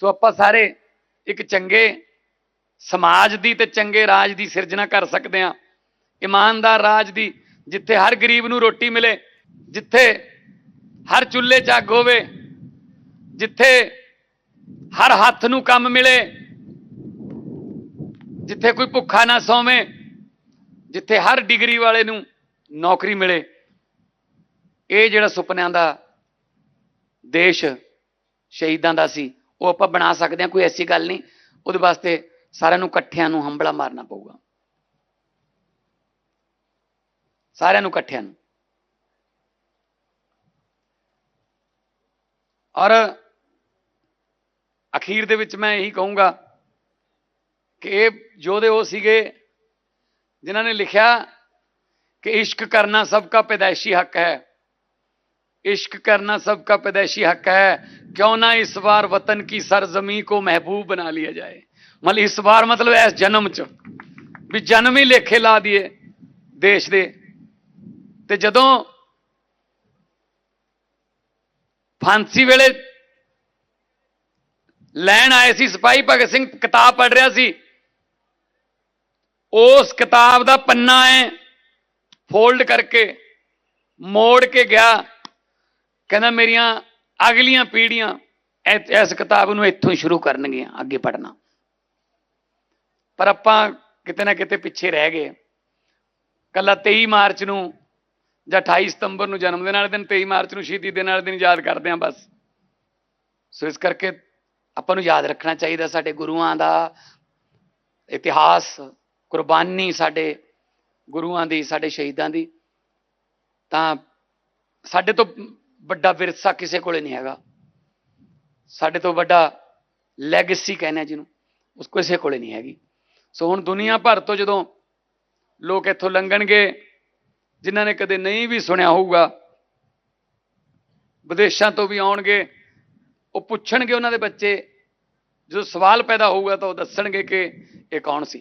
ਸੋ ਆਪਾਂ ਸਾਰੇ ਇੱਕ ਚੰਗੇ ਸਮਾਜ ਦੀ ਤੇ ਚੰਗੇ ਰਾਜ ਦੀ ਸਿਰਜਣਾ ਕਰ ਸਕਦੇ ਹਾਂ। ਇਮਾਨਦਾਰ ਰਾਜ ਦੀ, ਜਿੱਥੇ ਹਰ ਗਰੀਬ ਨੂੰ ਰੋਟੀ ਮਿਲੇ, ਜਿੱਥੇ ਹਰ ਚੁੱਲ੍ਹੇ 'ਚ ਅੱਗ ਹੋਵੇ, ਜਿੱਥੇ ਹਰ ਹੱਥ ਨੂੰ ਕੰਮ ਮਿਲੇ, ਜਿੱਥੇ ਕੋਈ ਭੁੱਖਾ ਨਾ ਸੌਵੇਂ, ਜਿੱਥੇ ਹਰ ਡਿਗਰੀ ਵਾਲੇ ਨੂੰ ਨੌਕਰੀ ਮਿਲੇ। ਇਹ ਜਿਹੜਾ ਸੁਪਨਿਆਂ ਦਾ ਦੇਸ਼ ਸ਼ਹੀਦਾਂ ਦਾ ਸੀ। ਉਹ ਆਪਾਂ ਬਣਾ ਸਕਦੇ ਹਾਂ, ਕੋਈ ਐਸੀ ਗੱਲ ਨਹੀਂ। ਉਹਦੇ ਵਾਸਤੇ ਸਾਰਿਆਂ ਨੂੰ ਇਕੱਠਿਆਂ ਨੂੰ ਹੰਬਲਾ ਮਾਰਨਾ ਪਊਗਾ। ਸਾਰਿਆਂ ਨੂੰ ਇਕੱਠਿਆਂ ਨੂੰ। ਔਰ ਅਖੀਰ ਦੇ ਵਿੱਚ ਮੈਂ ਇਹੀ ਕਹੂੰਗਾ ਕਿ ਇਹ ਯੋਧੇ ਉਹ ਸੀਗੇ, ਜਿਨ੍ਹਾਂ ਨੇ ਲਿਖਿਆ ਕਿ ਇਸ਼ਕ ਕਰਨਾ ਸਭ ਦਾ ਪੈਦਾਇਸ਼ੀ ਹੱਕ ਹੈ इश्क करना सबका पैदाइशी हक है क्यों ना इस बार वतन की सरजमी को महबूब बना लिया जाए मतलब इस बार मतलब इस जन्म ਚ ਵੀ ਜਨਮ ਹੀ ਲੇਖੇ ਲਾ ਦਈਏ ਦੇਸ਼ ਦੇ ਤੇ ਜਦੋਂ ਫਾਂਸੀ ਵੇਲੇ ਲੈਣ ਆਏ ਸੀ ਸਿਪਾਹੀ ਭਗਤ ਸਿੰਘ ਕਿਤਾਬ ਪੜ੍ਹ ਰਿਹਾ ਸੀ ਉਸ ਕਿਤਾਬ ਦਾ ਪੰਨਾ ਹੈ ਫੋਲਡ ਕਰਕੇ ਮੋੜ ਕੇ ਗਿਆ ਕਹਿੰਦਾ, ਮੇਰੀਆਂ ਅਗਲੀਆਂ ਪੀੜ੍ਹੀਆਂ ਇਸ ਕਿਤਾਬ ਨੂੰ ਇੱਥੋਂ ਹੀ ਸ਼ੁਰੂ ਕਰਨਗੀਆਂ, ਅੱਗੇ ਪੜ੍ਹਨਾ। ਪਰ ਆਪਾਂ ਕਿਤੇ ਨਾ ਕਿਤੇ ਪਿੱਛੇ ਰਹਿ ਗਏ। ਕੱਲਾ 23 ਮਾਰਚ ਨੂੰ ਜਾਂ 28 ਸਤੰਬਰ ਨੂੰ ਜਨਮ ਦਿਨ ਵਾਲੇ ਦਿਨ 23 ਮਾਰਚ ਨੂੰ ਸ਼ਹੀਦੀ ਦਿਨ ਵਾਲੇ ਦਿਨ ਯਾਦ ਕਰਦੇ ਹਾਂ ਬਸ। ਸੋ ਇਸ ਕਰਕੇ ਆਪਾਂ ਨੂੰ ਯਾਦ ਰੱਖਣਾ ਚਾਹੀਦਾ ਸਾਡੇ ਗੁਰੂਆਂ ਦਾ ਇਤਿਹਾਸ, ਕੁਰਬਾਨੀ ਸਾਡੇ ਗੁਰੂਆਂ ਦੀ, ਸਾਡੇ ਸ਼ਹੀਦਾਂ ਦੀ। ਤਾਂ ਸਾਡੇ ਤੋਂ ਵੱਡਾ ਵਿਰਸਾ ਕਿਸੇ ਕੋਲੇ ਨਹੀਂ ਹੈਗਾ। ਸਾਡੇ ਤੋਂ ਵੱਡਾ ਲੈਗੇਸੀ ਕਹਿੰਦੇ ਜਿਹਨੂੰ, ਉਸ ਕਿਸੇ ਕੋਲੇ ਨਹੀਂ ਹੈਗੀ। ਸੋ ਹੁਣ ਦੁਨੀਆ ਭਰ ਤੋਂ ਜਦੋਂ ਲੋਕ ਇੱਥੋਂ ਲੰਘਣਗੇ, ਜਿਨ੍ਹਾਂ ਨੇ ਕਦੇ ਨਹੀਂ ਵੀ ਸੁਣਿਆ ਹੋਊਗਾ, ਵਿਦੇਸ਼ਾਂ ਤੋਂ ਵੀ ਆਉਣਗੇ, ਉਹ ਪੁੱਛਣਗੇ ਉਹਨਾਂ ਦੇ ਬੱਚੇ, ਜਦੋਂ ਸਵਾਲ ਪੈਦਾ ਹੋਊਗਾ ਤਾਂ ਉਹ ਦੱਸਣਗੇ ਕਿ ਇਹ ਕੌਣ ਸੀ?